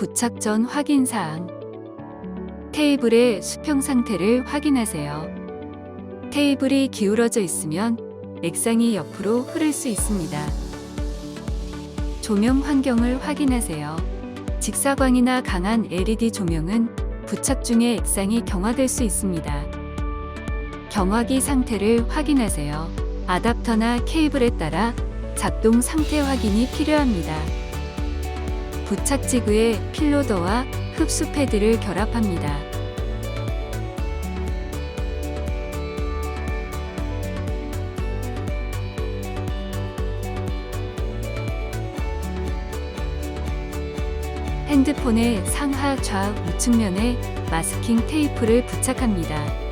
부착 전 확인 사항. 테이블의 수평 상태를 확인하세요. 테이블이 기울어져 있으면 액상이 옆으로 흐를 수 있습니다. 조명 환경을 확인하세요. 직사광이나 강한 LED 조명은 부착 중에 액상이 경화될 수 있습니다. 경화기 상태를 확인하세요. 아답터나 케이블에 따라 작동 상태 확인이 필요합니다. 부착 지구에 필로더와 흡수 패드를 결합합니다. 핸드폰의 상하 좌 우측면에 마스킹 테이프를 부착합니다.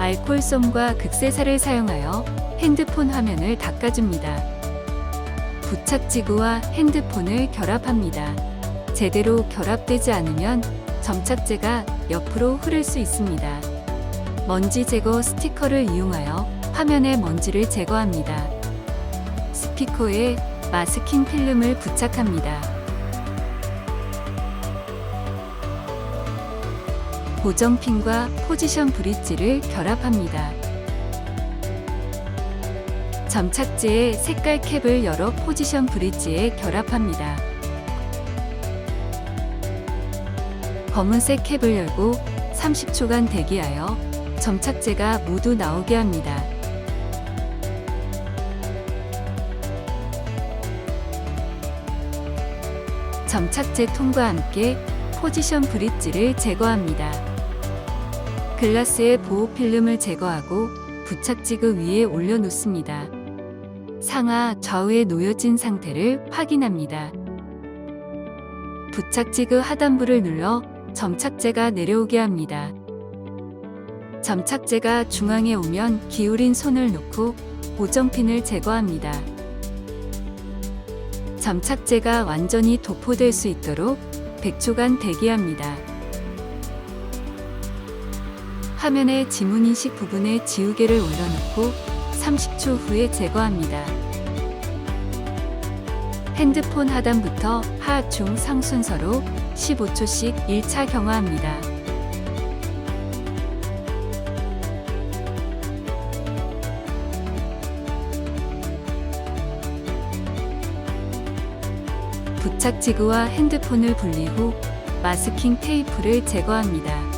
알코올솜과 극세사를 사용하여 핸드폰 화면을 닦아줍니다. 부착지구와 핸드폰을 결합합니다. 제대로 결합되지 않으면 점착제가 옆으로 흐를 수 있습니다. 먼지 제거 스티커를 이용하여 화면의 먼지를 제거합니다. 스피커에 마스킹 필름을 부착합니다. 고정핀과 포지션 브릿지를 결합합니다. 점착제의 색깔 캡을 열어 포지션 브릿지에 결합합니다. 검은색 캡을 열고 30초간 대기하여 점착제가 모두 나오게 합니다. 점착제 통과 함께 포지션 브릿지를 제거합니다. 글라스의 보호 필름을 제거하고 부착지구 위에 올려놓습니다. 상하 좌우에 놓여진 상태를 확인합니다. 부착지구 하단부를 눌러 점착제가 내려오게 합니다. 점착제가 중앙에 오면 기울인 손을 놓고 고정핀을 제거합니다. 점착제가 완전히 도포될 수 있도록 100초간 대기합니다. 화면의 지문인식 부분에 지우개를 올려놓고 30초 후에 제거합니다. 핸드폰 하단부터 하, 중, 상 순서로 15초씩 1차 경화합니다. 부착 지구와 핸드폰을 분리 후 마스킹 테이프를 제거합니다.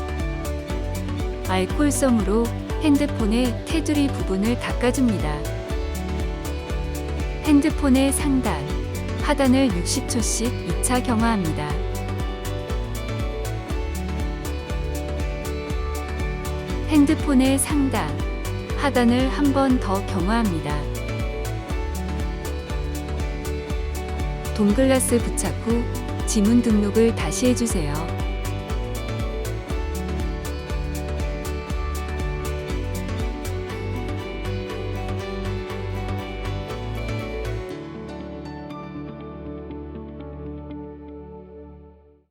알코올솜으로 핸드폰의 테두리 부분을 닦아줍니다. 핸드폰의 상단, 하단을 60초씩 2차 경화합니다. 핸드폰의 상단, 하단을 한 번 더 경화합니다. 동글라스 부착 후 지문 등록을 다시 해주세요.